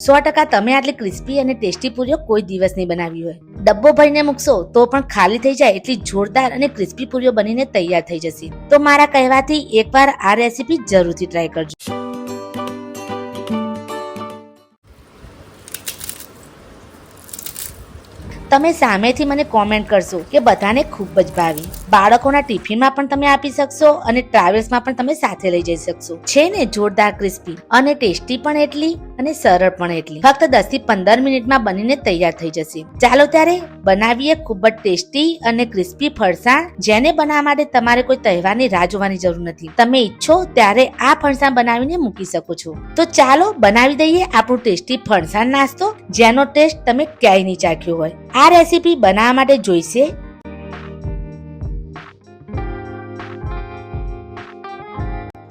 સો ટકા તમે આટલી ક્રિસ્પી અને ટેસ્ટી પૂરીઓ કોઈ દિવસ નહીં બનાવી હોય. ડબ્બો ભરીને મૂકશો તો પણ ખાલી થઈ જાય એટલી જોરદાર અને ક્રિસ્પી પૂરીઓ બનીને તૈયાર થઈ જશે. તો મારા કહેવાથી એકવાર આ રેસીપી જરૂરથી ટ્રાય કરજો. તમે સામેથી મને કોમેન્ટ કરશો કે બધાને ખૂબ જ ભાવી. બાળકોના ટિફિનમાં પણ તમે આપી શકશો અને ટ્રાવેલ્સમાં પણ તમે સાથે લઈ જઈ શકશો. છે ને જોરદાર ક્રિસ્પી અને ટેસ્ટી પણ એટલી અને સરળ પણ એટલી. ફક્ત દસથી પંદર મિનિટમાં બનીને તૈયાર થઈ જશે. ચાલો ત્યારે બનાવીએ ખૂબ જ ટેસ્ટી અને ક્રિસ્પી ફરસાણ, જેને બનાવવા માટે તમારે કોઈ તહેવારની રાહ જોવાની જરૂર નથી. તમે ઈચ્છો ત્યારે આ ફરસાણ બનાવીને મૂકી શકો છો. તો ચાલો બનાવી દઈએ આપણું ટેસ્ટી ફરસાણ નાસ્તો, જેનો ટેસ્ટ તમે ક્યાંય નહીં ચાખ્યો હોય. આ રેસીપી બનાવવા માટે જોઈશે?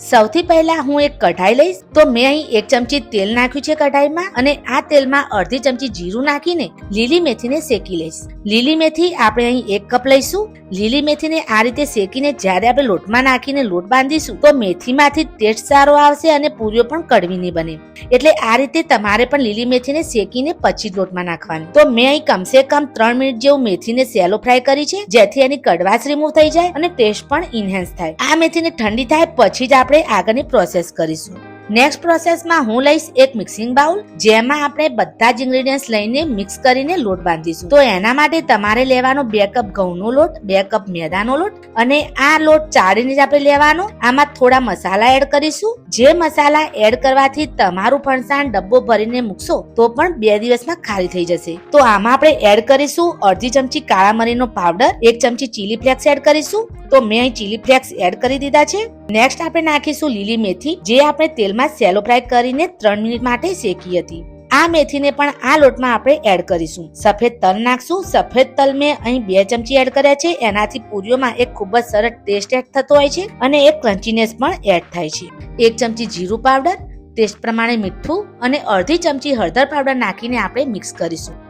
સૌથી પહેલા હું એક કઢાઈ લઈશ, તો મેં અહીં એક ચમચી તેલ નાખ્યું છે કઢાઈમાં અને આ તેલમાં અડધી ચમચી જીરું નાખીને લીલી મેથીને શેકી લઈશ. લીલી મેથી આપણે અહીં એક કપ લઈશું. લીલી મેથીને આ રીતે શેકીને જ્યારે આપણે લોટમાં નાખીને લોટ બાંધીશું, તો મેથીમાંથી ટેસ્ટ સારો આવશે અને પૂરીઓ પણ કડવી નહીં બને. એટલે આ રીતે તમારે પણ લીલી મેથીને શેકીને પછી લોટમાં નાખવાની. તો મેં અહીં કમસે કમ ત્રણ મિનિટ જેવું મેથીને સેલો ફ્રાય કરી છે, જેથી એની કડવાશ રિમૂવ થઈ જાય અને ટેસ્ટ પણ ઇન્હેન્સ થાય. આ મેથીને ઠંડી થાય પછી જ આપણે આગળની પ્રોસેસ કરીશું. નેક્સ્ટ પ્રોસેસમાં હું લઈશ એક મિક્સિંગ બાઉલ જેમાં આપણે બધા જ ઇન્ગ્રેડિયન્ટ્સ લઈને મિક્સ કરીને લોટ બાંધીશું. તો એના માટે તમારે લેવાનો બે કપ ઘઉંનો લોટ, બે કપ મેદાનો લોટ, અને આ લોટ ચાળીને જ આપણે લેવાનો. આમાં થોડા મસાલા એડ કરીશું. જે મસાલા એડ કરવાથી તમારું ફણસાણ ડબ્બો ભરીને મૂકશો, તો પણ બે દિવસમાં ખાલી થઈ જશે. તો આમાં આપણે એડ કરીશું અડધી ચમચી કાળા મરીનો પાવડર એક ચમચી ચીલી ફ્લેક્સ એડ કરીશું. તો મેં ચીલી ફ્લેક્સ એડ કરી દીધા છે. નેક્સ્ટ આપણે નાખીશું લીલી મેથી. જે આપણે તેલમાં સેલો ફ્રાય કરીને ત્રણ મિનિટ માટે શેકી હતી. આ મેથીને પણ આ લોટમાં આપણે એડ કરીશું. સફેદ તલ નાખશું. સફેદ તલ મેં અહીં બે ચમચી એડ કર્યા છે. એનાથી પૂરીઓમાં એક ખૂબ જ સરસ ટેસ્ટ એડ થતો હોય છે અને એક ક્રન્ચીનેસ પણ એડ થાય છે. એક ચમચી જીરું પાવડર, ટેસ્ટ પ્રમાણે મીઠું અને અડધી ચમચી હળદર પાવડર નાખીને આપણે મિક્સ કરીશું.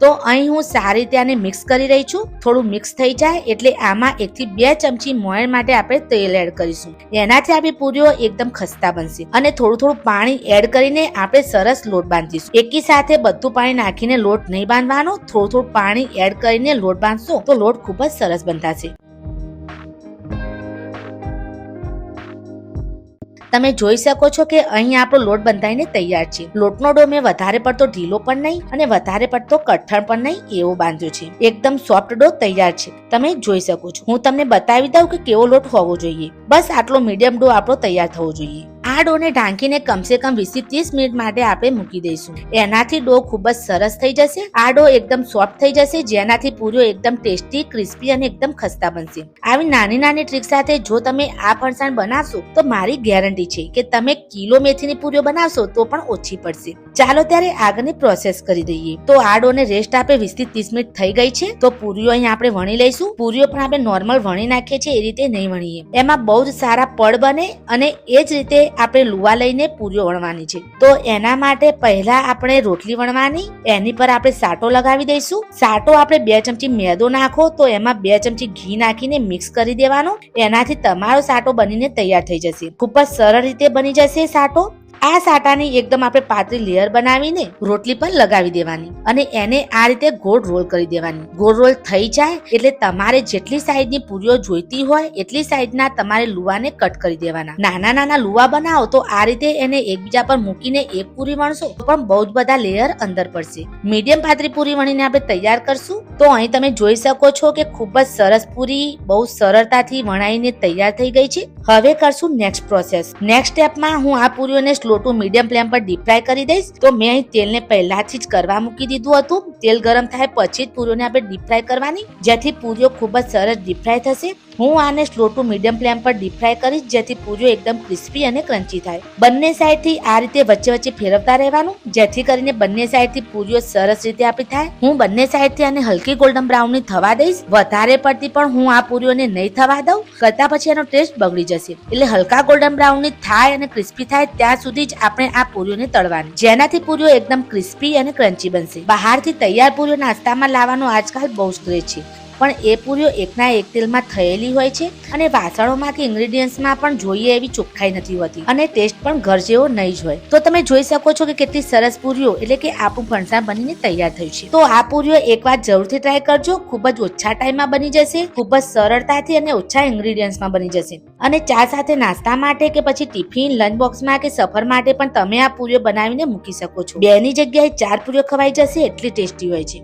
તો અહીં હું સારી રીતે આને મિક્સ કરી રહી છું. થોડું મિક્સ થઈ જાય એટલે આમાં એકથી બે ચમચી મોયણ માટે આપણે તેલ એડ કરીશું. એનાથી આપણી પૂરીઓ એકદમ ખસ્તા બનશે. અને થોડું થોડું પાણી એડ કરીને આપણે સરસ લોટ બાંધીશું. એકી સાથે બધું પાણી નાખીને લોટ નહીં બાંધવાનો. થોડું થોડું પાણી એડ કરીને લોટ બાંધશો તો લોટ ખૂબ જ સરસ બનતાશે તમે જોઈ શકો છો કે અહીં આપણો લોટ બંધાઈને તૈયાર છે. લોટનો ડો મેં વધારે પડતો ઢીલો પણ નહીં અને વધારે પડતો કઠણ પણ નહીં એવો બાંધ્યો છે. એકદમ સોફ્ટ ડો તૈયાર છે. તમે જોઈ શકો છો. હું તમને બતાવી દઉં કે કેવો લોટ હોવો જોઈએ. બસ આટલો મીડિયમ ડો આપણો તૈયાર થવો જોઈએ. આ ડોને ઢાંકીને કમસે કમ વીસથી ત્રીસ મિનિટ માટે આપણે મૂકી દઈશું. એનાથી ડો ખૂબ જ સરસ થઈ જશે. આ ડો એકદમ સોફ્ટ થઈ જશે, જેનાથી પૂરીઓ એકદમ ટેસ્ટી, ક્રિસ્પી અને એકદમ ખસ્તા બનશે. આવી નાની નાની ટ્રીક સાથે જો તમે આ ફરસાણ બનાવશો તો મારી ગેરંટી છે કે તમે કિલો મેથીની પૂરીઓ બનાવશો તો પણ ઓછી પડશે. ચાલો ત્યારે આગળની પ્રોસેસ કરી દઈએ. તો આ ડોને રેસ્ટ આપે વીસથી ત્રીસ મિનિટ થઈ ગઈ છે. તો પૂરીઓ અહીં આપણે વણી લઈશું. પૂરીઓ પણ આપણે નોર્મલ વણી નાખીએ છીએ, એ રીતે નહીં વણીએ. એમાં બહુ જ સારા પડ બને અને એ જ રીતે આપણે લુવા લઈને પૂરીઓ વણવાની છે. તો એના માટે પહેલા આપણે રોટલી વણવાની, એની પર આપણે સાટો લગાવી દઈશું. સાટો આપણે બે ચમચી મેદો નાખો, તો એમાં બે ચમચી ઘી નાખીને મિક્સ કરી દેવાનો. એનાથી તમારો સાટો બનીને તૈયાર થઈ જશે. ખૂબ જ સરળ રીતે બની જશે સાટો. આ સાટાની એકદમ આપણે પાતળી લેયર બનાવીને રોટલી પર લગાવી દેવાની અને એને આ રીતે ગોળ રોલ કરી દેવાની. ગોળ રોલ થઈ જાય એટલે તમારે જેટલી સાઈઝની પૂરીઓ જોઈતી હોય એટલી સાઈઝના તમારે લુવાને કટ કરી દેવાના. નાના નાના લુવા બનાવો તો આ રીતે એને એકબીજા પર મૂકીને એક પૂરી વણશો. પણ બહુ જ બધા લેયર અંદર પડશે. મીડિયમ પાતળી પૂરી વણીને આપણે તૈયાર કરશું. તો અહીં તમે જોઈ શકો છો કે ખૂબ જ સરસ પૂરી બહુ સરળતાથી વણાઈને તૈયાર થઈ ગઈ છે. હવે કરશું નેક્સ્ટ પ્રોસેસ નેક્સ્ટ સ્ટેપમાં હું આ પૂરીઓને સ્લો ટુ મીડિયમ ફ્લેમ પર ડીપ ફ્રાય કરી દઈશ. તો મેં અહીં તેલને પહેલાથી જ કરવા મૂકી દીધું હતું. તેલ ગરમ થાય પછી જ પૂરીઓને આપણે ડીપ ફ્રાય કરવાની. જેથી પૂરીઓ ખૂબ જ સરસ ડીપ ફ્રાય થશે. હું આને સ્લો ટુ મીડિયમ ફ્લેમ પર ડીપ ફ્રાય કરીશ, જેથી પૂરીઓ એકદમ ક્રિસ્પી અને ક્રન્ચી થાય. બંને સાઈડથી આ રીતે વચ્ચે વચ્ચે ફેરવતા રહેવાનું. જેથી કરીને બંને સાઈડથી પૂરીઓ સરસ રીતે આપી થાય. હું બંને સાઈડથી આને હલકી ગોલ્ડન બ્રાઉનની થવા દઈશ. વધારે પડતી પણ હું આ પૂરીઓને નહીં થવા દઉં. કરતા પછી એનો ટેસ્ટ બગડી જશે. એટલે હલકા ગોલ્ડન બ્રાઉનની થાય અને ક્રિસ્પી થાય ત્યાં સુધી જ આપણે આ પૂરીઓને તળવાની. જેનાથી પૂરીઓ એકદમ ક્રિસ્પી અને ક્રન્ચી બનશે. બહારથી તૈયાર પૂરીઓ નાસ્તામાં લાવવાનો આજકાલ બહુ જ ક્રેઝ છે. પણ એ પૂરીઓ એકના એક તેલમાં થયેલી હોય છે અને વાસણોમાં કે ઇન્ગ્રેડિયન્ટ્સમાં પણ જોઈએ એવી ચોખ્ખાઈ નથી હોતી અને ટેસ્ટ પણ ઘર જેવો નહીં જ હોય. તો તમે જોઈ શકો છો કે કેટલી સરસ પૂરીઓ એટલે કે આપણું ફણસા બનીને તૈયાર થયું છે. તો આ પૂરીઓ એકવાર જરૂરથી ટ્રાય કરજો. ખૂબ જ ઓછા ટાઈમમાં બની જશે, ખૂબ જ સરળતાથી અને ઓછા ઇન્ગ્રેડિયન્ટ્સમાં બની જશે. અને ચા સાથે નાસ્તા માટે કે પછી ટિફિન લંચ બોક્સમાં કે સફર માટે પણ તમે આ પૂરીઓ બનાવીને મૂકી શકો છો. બેની જગ્યાએ ચાર પૂરીઓ ખવાઈ જશે, એટલી ટેસ્ટી હોય છે.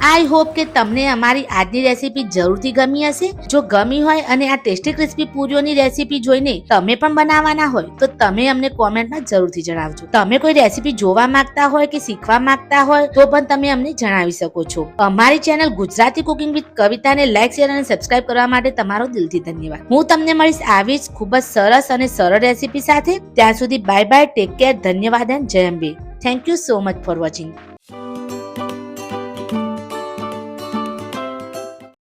આઈ હોપ કે તમને અમારી આજની રેસીપી જરૂરથી ગમી હશે. જો ગમી હોય અને આ ટેસ્ટી ક્રિસ્પી પૂરીઓની રેસીપી જોઈને તમે પણ બનાવવાના હોય, તો તમે અમને કોમેન્ટમાં જરૂરથી જણાવજો. તમે કોઈ રેસીપી જોવા માંગતા હોય કે શીખવા માંગતા હોય, તો પણ તમે અમને જણાવી શકો છો. અમારી ચેનલ ગુજરાતી કુકિંગ વિથ કવિતાને લાઈક શેર અને સબસ્ક્રાઇબ કરવા માટે તમારો દિલથી ધન્યવાદ. હું તમને મળીશ આવી જ ખૂબ જ સરસ અને સરળ રેસીપી સાથે. ત્યાં સુધી બાય બાય ટેક કેર ધન્યવાદ એન્ડ જય thank you so much for watching